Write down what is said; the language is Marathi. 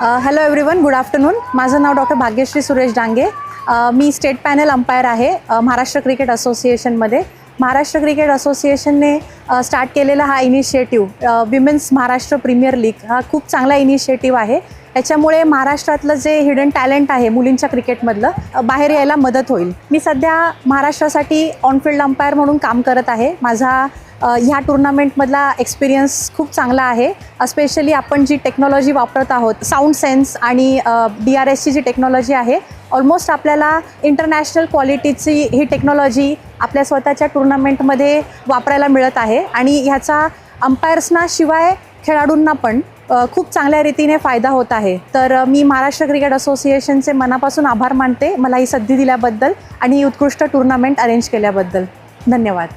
हॅलो एव्हरीवन गुड आफ्टरनून माझं नाव डॉक्टर भाग्यश्री सुरेश डांगे. मी स्टेट पॅनल अंपायर आहे महाराष्ट्र क्रिकेट असोसिएशनमध्ये महाराष्ट्र क्रिकेट असोसिएशनने स्टार्ट केलेला हा initiative Women's Maharashtra Premier League हा खूप चांगला इनिशिएटिव्ह आहे. याच्यामुळे महाराष्ट्रातलं जे हिडन टॅलेंट आहे मुलींच्या क्रिकेटमधलं बाहेर यायला मदत होईल. मी सध्या महाराष्ट्रासाठी ऑनफिल्ड अंपायर म्हणून काम करत आहे. माझा ह्या टुर्नामेंटमधला एक्सपिरियन्स खूप चांगला आहे. स्पेशली आपण जी टेक्नॉलॉजी वापरत आहोत साऊंड सेन्स आणि डी आर एसची जी टेक्नॉलॉजी आहे ऑलमोस्ट आपल्याला इंटरनॅशनल क्वालिटीची ही टेक्नॉलॉजी आपल्या स्वतःच्या टुर्नामेंटमध्ये वापरायला मिळत आहे. आणि ह्याचा अंपायर्सना शिवाय खेळाडूंना पण खूप चांगल्या रीतीने फायदा होत आहे. तर मी महाराष्ट्र क्रिकेट असोसिएशनचे मनापासून आभार मानते. मला ही संधी दिल्याबद्दल आणि ही उत्कृष्ट टुर्नामेंट अरेंज केल्याबद्दल. धन्यवाद.